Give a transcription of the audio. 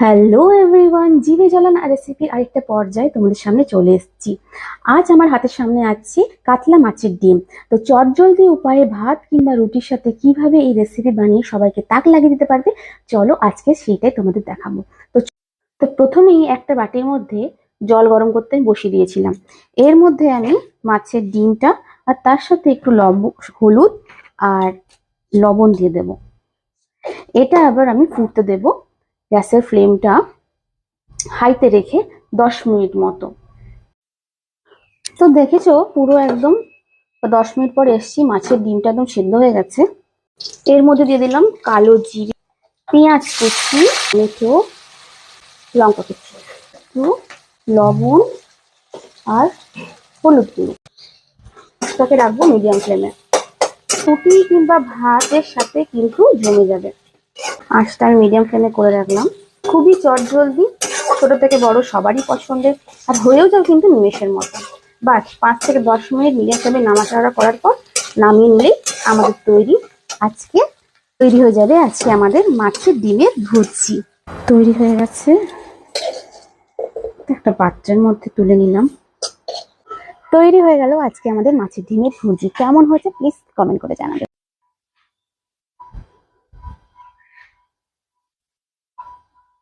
Hello everyone জিভে জ্বালান রেসিপির আরেকটা পর্যায়ে তোমাদের সামনে চলে এসেছি। আজ আমার হাতের সামনে আছে কাতলা মাছের ডিম। তো চটজলদি উপায়ে ভাত কিংবা রুটির সাথে কীভাবে এই রেসিপি বানিয়ে সবাইকে তাক লাগিয়ে দিতে পারবে, চলো আজকে সেইটাই তোমাদের দেখাবো। তো তো প্রথমেই একটা বাটির মধ্যে জল গরম করতে আমি বসিয়ে দিয়েছিলাম। এর মধ্যে আমি মাছের ডিমটা আর তার সাথে একটু লব হলুদ আর লবণ দিয়ে দেব। এটা আবার আমি ফুটতে দেবো। গ্যাসের ফ্লেমটা হাইতে রেখে দশ মিনিট মতো। তো দেখেছ, পুরো একদম দশ মিনিট পর এসছি, মাছের ডিমটা একদম সেদ্ধ হয়ে গেছে। এর মধ্যে দিয়ে দিলাম কালো জিরে, পেঁয়াজ কুচি মেথো লঙ্কা কুচি, একটু লবণ আর হলুদ গুঁড়ো। তাকে রাখব মিডিয়াম ফ্লেমে রুটি কিংবা ভাতের সাথে কিন্তু জমে যাবে। আঁচটা মিডিয়াম ফ্লেমে করে রাখলাম। খুবই চটজলদি, ছোট থেকে বড় সবারই পছন্দের, আর হয়েও যাও কিন্তু নিমেষের মতো। বাস, পাঁচ থেকে দশ মিনিট মিডিয়াম ফ্লেমে নামাচাড়া করার পর নামিয়ে নিলেই আমাদের তৈরি, আজকে তৈরি হয়ে যাবে আজকে আমাদের মাছের ডিমের ভুজি তৈরি হয়ে গেছে। একটা পাত্রের মধ্যে তুলে নিলাম। তৈরি হয়ে গেল আজকে আমাদের মাছের ডিমের ভুজি কেমন হয়েছে প্লিজ কমেন্ট করে জানাবে।